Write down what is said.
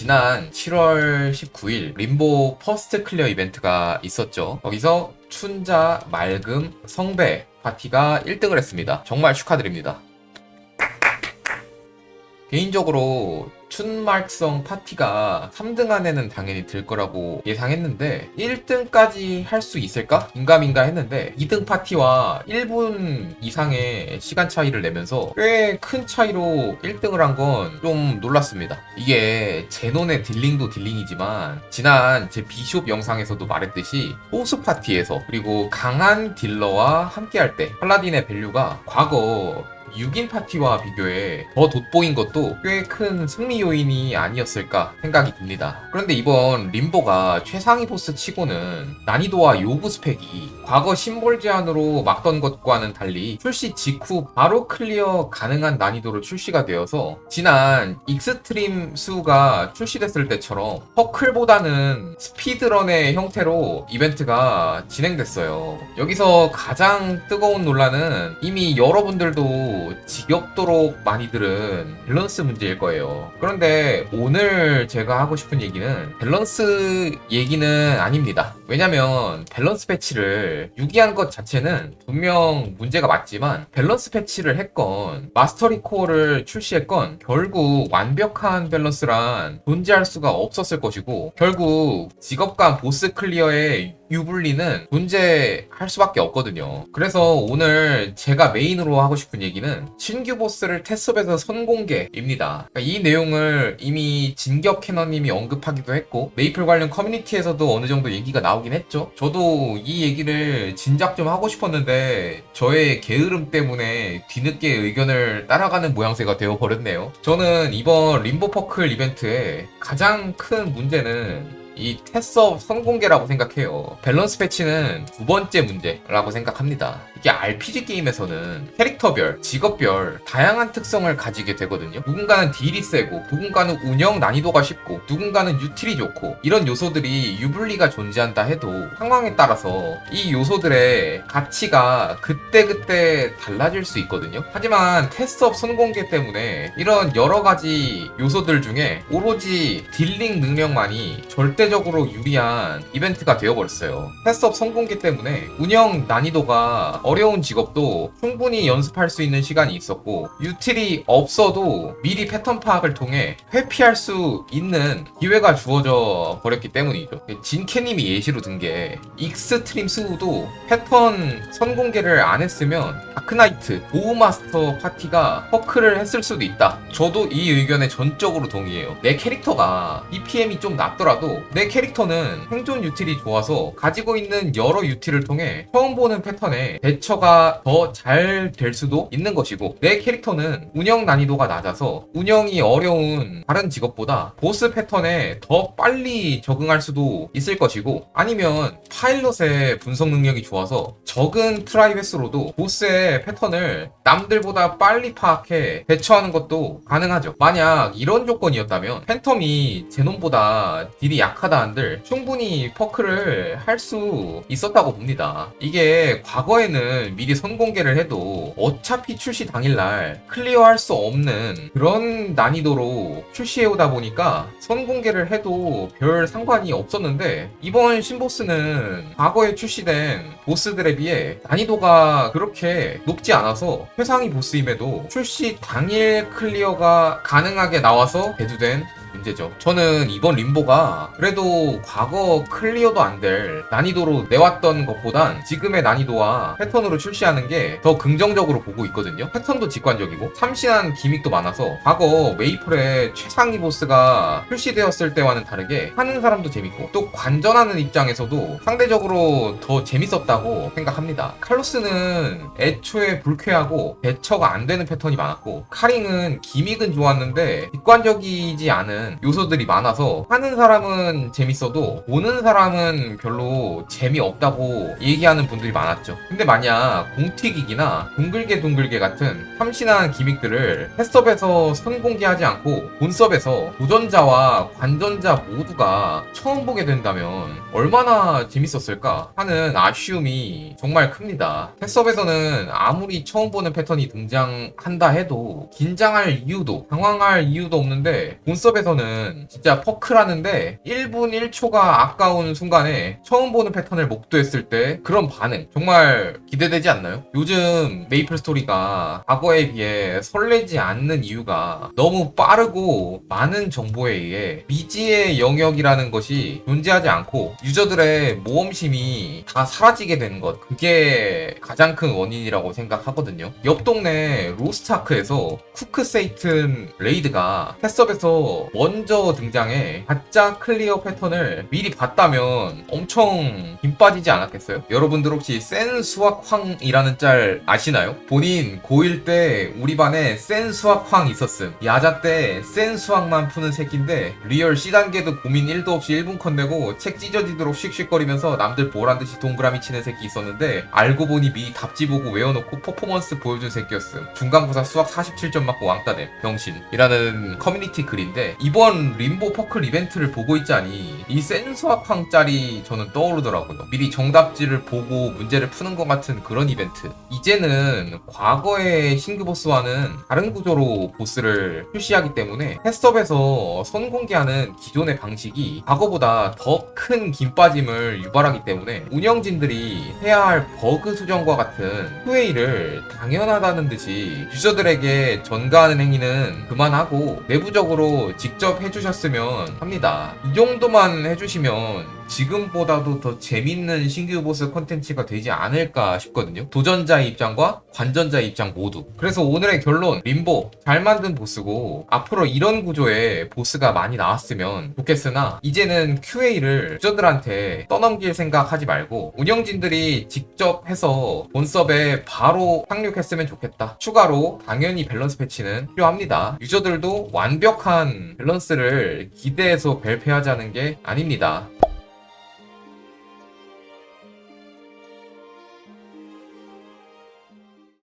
지난 7월 19일 림보 퍼스트 클리어 이벤트가 있었죠. 거기서 춘자, 맑음, 성배 파티가 1등을 했습니다. 정말 축하드립니다. 개인적으로 춘말성 파티가 3등 안에는 당연히 들 거라고 예상했는데 1등까지 할 수 있을까? 인가민가 했는데 2등 파티와 1분 이상의 시간 차이를 내면서 꽤 큰 차이로 1등을 한 건 좀 놀랐습니다. 이게 제논의 딜링도 딜링이지만 지난 제 비숍 영상에서도 말했듯이 호수 파티에서 그리고 강한 딜러와 함께 할 때 팔라딘의 밸류가 과거 6인 파티와 비교해 더 돋보인 것도 꽤 큰 승리 요인이 아니었을까 생각이 듭니다. 그런데 이번 림보가 최상위 보스 치고는 난이도와 요구 스펙이 과거 심볼 제한으로 막던 것과는 달리 출시 직후 바로 클리어 가능한 난이도로 출시가 되어서 지난 익스트림 수가 출시됐을 때처럼 퍼클보다는 스피드런의 형태로 이벤트가 진행됐어요. 여기서 가장 뜨거운 논란은 이미 여러분들도 지겹도록 많이 들은 밸런스 문제일 거예요. 그런데 오늘 제가 하고 싶은 얘기는 밸런스 얘기는 아닙니다. 왜냐면 밸런스 패치를 유기한 것 자체는 분명 문제가 맞지만 밸런스 패치를 했건 마스터리 코어를 출시했건 결국 완벽한 밸런스란 존재할 수가 없었을 것이고 결국 직업간 보스 클리어의 유불리는 존재할 수밖에 없거든요. 그래서 오늘 제가 메인으로 하고 싶은 얘기는 신규 보스를 테스업에서 선공개입니다. 그러니까 이 내용을 이미 진격 캐너님이 언급하기도 했고 메이플 관련 커뮤니티에서도 어느 정도 얘기가 나오긴 했죠. 저도 이 얘기를 진작 좀 하고 싶었는데 저의 게으름 때문에 뒤늦게 의견을 따라가는 모양새가 되어 버렸네요. 저는 이번 림보 퍼클 이벤트의 가장 큰 문제는 이 테스업 선공개라고 생각해요. 밸런스 패치는 두 번째 문제라고 생각합니다. 이게 RPG 게임에서는 캐릭터별, 직업별 다양한 특성을 가지게 되거든요. 누군가는 딜이 세고, 누군가는 운영 난이도가 쉽고, 누군가는 유틸이 좋고 이런 요소들이 유불리가 존재한다 해도 상황에 따라서 이 요소들의 가치가 그때그때 달라질 수 있거든요. 하지만 테스업 선공개 때문에 이런 여러 가지 요소들 중에 오로지 딜링 능력만이 절대 적으로 유리한 이벤트가 되어버렸어요. 테스업 선공개 때문에 운영 난이도가 어려운 직업도 충분히 연습할 수 있는 시간이 있었고 유틸이 없어도 미리 패턴 파악을 통해 회피할 수 있는 기회가 주어져 버렸기 때문이죠. 진캐님이 예시로 든 게 익스트림 스우도 패턴 선공개를 안 했으면 다크나이트 보우마스터 파티가 퍼크를 했을 수도 있다. 저도 이 의견에 전적으로 동의해요. 내 캐릭터가 BPM이 좀 낮더라도 내 캐릭터는 생존 유틸이 좋아서 가지고 있는 여러 유틸을 통해 처음 보는 패턴에 대처가 더 잘 될 수도 있는 것이고 내 캐릭터는 운영 난이도가 낮아서 운영이 어려운 다른 직업보다 보스 패턴에 더 빨리 적응할 수도 있을 것이고 아니면 파일럿의 분석 능력이 좋아서 적은 프라이빗으로도 보스의 패턴을 남들보다 빨리 파악해 대처하는 것도 가능하죠. 만약 이런 조건이었다면 팬텀이 제논보다 딜이 약 하다 한들 충분히 퍼크를 할 수 있었다고 봅니다. 이게 과거에는 미리 선공개를 해도 어차피 출시 당일날 클리어할 수 없는 그런 난이도로 출시해오다 보니까 선공개를 해도 별 상관이 없었는데 이번 신보스는 과거에 출시된 보스들에 비해 난이도가 그렇게 높지 않아서 최상위 보스임에도 출시 당일 클리어가 가능하게 나와서 대두된 문제죠. 저는 이번 림보가 그래도 과거 클리어도 안 될 난이도로 내왔던 것보단 지금의 난이도와 패턴으로 출시하는 게 더 긍정적으로 보고 있거든요. 패턴도 직관적이고 참신한 기믹도 많아서 과거 메이플의 최상위 보스가 출시되었을 때와는 다르게 하는 사람도 재밌고 또 관전하는 입장에서도 상대적으로 더 재밌었다고 생각합니다. 칼로스는 애초에 불쾌하고 대처가 안 되는 패턴이 많았고 카링은 기믹은 좋았는데 직관적이지 않은 요소들이 많아서 하는 사람은 재밌어도 보는 사람은 별로 재미없다고 얘기하는 분들이 많았죠. 근데 만약 공튀기기나 둥글게 둥글게 같은 참신한 기믹들을 패스업에서 선공개하지 않고 본섭에서 도전자와 관전자 모두가 처음 보게 된다면 얼마나 재밌었을까 하는 아쉬움이 정말 큽니다. 패스업에서는 아무리 처음 보는 패턴이 등장한다 해도 긴장할 이유도 당황할 이유도 없는데 본섭에서 입장에서는 진짜 퍼크라는데 1분 1초가 아까운 순간에 처음 보는 패턴을 목도했을 때 그런 반응 정말 기대되지 않나요? 요즘 메이플 스토리가 과거에 비해 설레지 않는 이유가 너무 빠르고 많은 정보에 의해 미지의 영역이라는 것이 존재하지 않고 유저들의 모험심이 다 사라지게 되는 것 그게 가장 큰 원인이라고 생각하거든요. 옆 동네 로스타크에서 쿠크세이튼 레이드가 패섭에서 먼저 등장해 가짜 클리어 패턴을 미리 봤다면 엄청 힘 빠지지 않았겠어요? 여러분들 혹시 센 수학황이라는 짤 아시나요? 본인 고1 때 우리 반에 센 수학황 있었음. 야자 때 센 수학만 푸는 새끼인데 리얼 C단계도 고민 1도 없이 1분 컷 내고 책 찢어지도록 씩씩거리면서 남들 보란 듯이 동그라미 치는 새끼 있었는데 알고 보니 미리 답지 보고 외워놓고 퍼포먼스 보여준 새끼였음. 중간고사 수학 47점 맞고 왕따됨. 병신이라는 커뮤니티 글인데 이번 림보 퍼클 이벤트를 보고 있자니 이 센 수학황 짤이 저는 떠오르더라고요. 미리 정답지를 보고 문제를 푸는 것 같은 그런 이벤트. 이제는 과거의 신규 보스와는 다른 구조로 보스를 출시하기 때문에 패스업에서 선공개하는 기존의 방식이 과거보다 더 큰 김빠짐을 유발하기 때문에 운영진들이 해야 할 버그 수정과 같은 QA를 당연하다는 듯이 유저들에게 전가하는 행위는 그만하고 내부적으로 직접 해주셨으면 합니다. 이 정도만 해주시면 지금보다도 더 재밌는 신규 보스 컨텐츠가 되지 않을까 싶거든요. 도전자의 입장과 관전자의 입장 모두. 그래서 오늘의 결론, 림보 잘 만든 보스고 앞으로 이런 구조의 보스가 많이 나왔으면 좋겠으나 이제는 QA를 유저들한테 떠넘길 생각 하지 말고 운영진들이 직접 해서 본섭에 바로 상륙했으면 좋겠다. 추가로 당연히 밸런스 패치는 필요합니다. 유저들도 완벽한 밸런스를 기대해서 발표하자는 게 아닙니다.